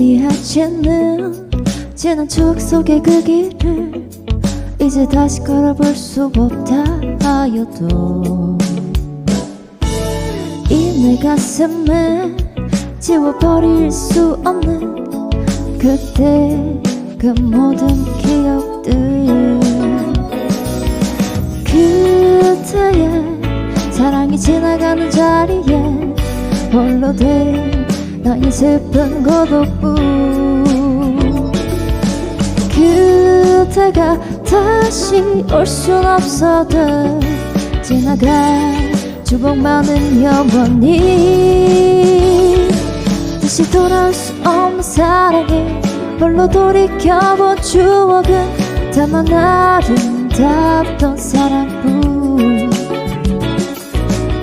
희미해지는 지난 추억 속의 그 길을 이제 다시 걸어볼 수 없다 하여도 이 내 가슴에 지워버릴 수 없는 그때 그 모든 기억들 그때의 사랑이 지나가는 자리에 홀로 된 너의 슬픈 고독뿐 그대가 다시 올 순 없어도 지나갈 주먹만은 영원히 다시 돌아올 수 없는 사랑에 홀로 돌이켜본 추억은 다만 아름답던 사랑뿐.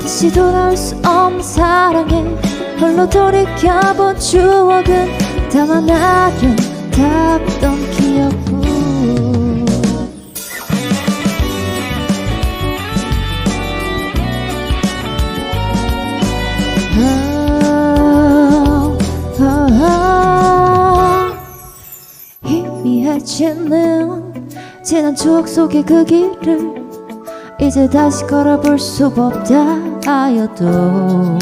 다시 돌아올 수 없는 사랑에 홀로 돌이켜본 추억은 다만 아름답던 기억뿐 아, 아, 아. 희미해지는 지난 추억 속의 그 길을 이제 다시 걸어볼 수 없다 하여도.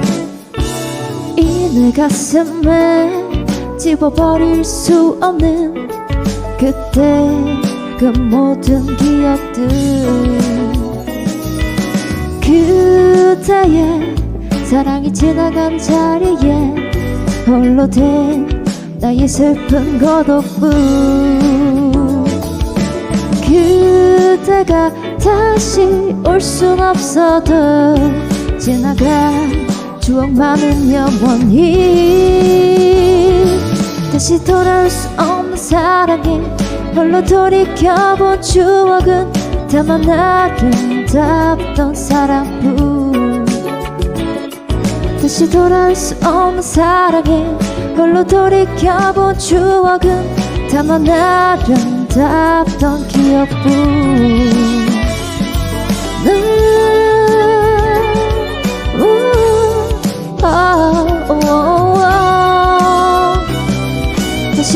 이 내 가슴에 지워버릴 수 없는 그때 그 모든 기억들. 그때의 사랑이 지나간 자리에 홀로 된 나의 슬픈 고독뿐 그대가 다시 올 순 없어도 지나간 추억만은 영원히. 다시 돌아올 수 없는 사랑에 홀로 돌이켜본 추억은 다만 아름답던 사랑뿐. 다시 돌아올 수 없는 사랑에 홀로 돌이켜본 추억은 다만 아름답던 기억뿐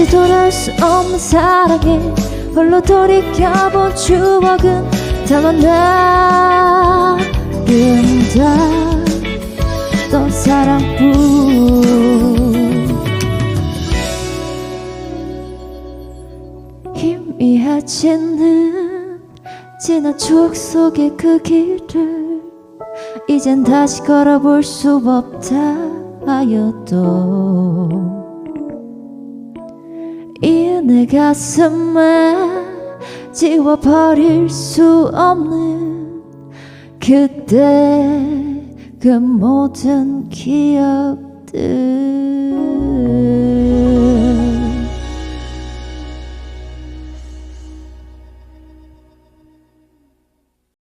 다시 돌아올 수 없는 사랑에 홀로 돌이켜본 추억은 다만 아름답던 사랑뿐. 희미해지는 지난 추억 속의 그 길을 이젠 다시 걸어볼 수 없다 하여도 이 내 가슴에 지워버릴 수 없는 그때 그 모든 기억들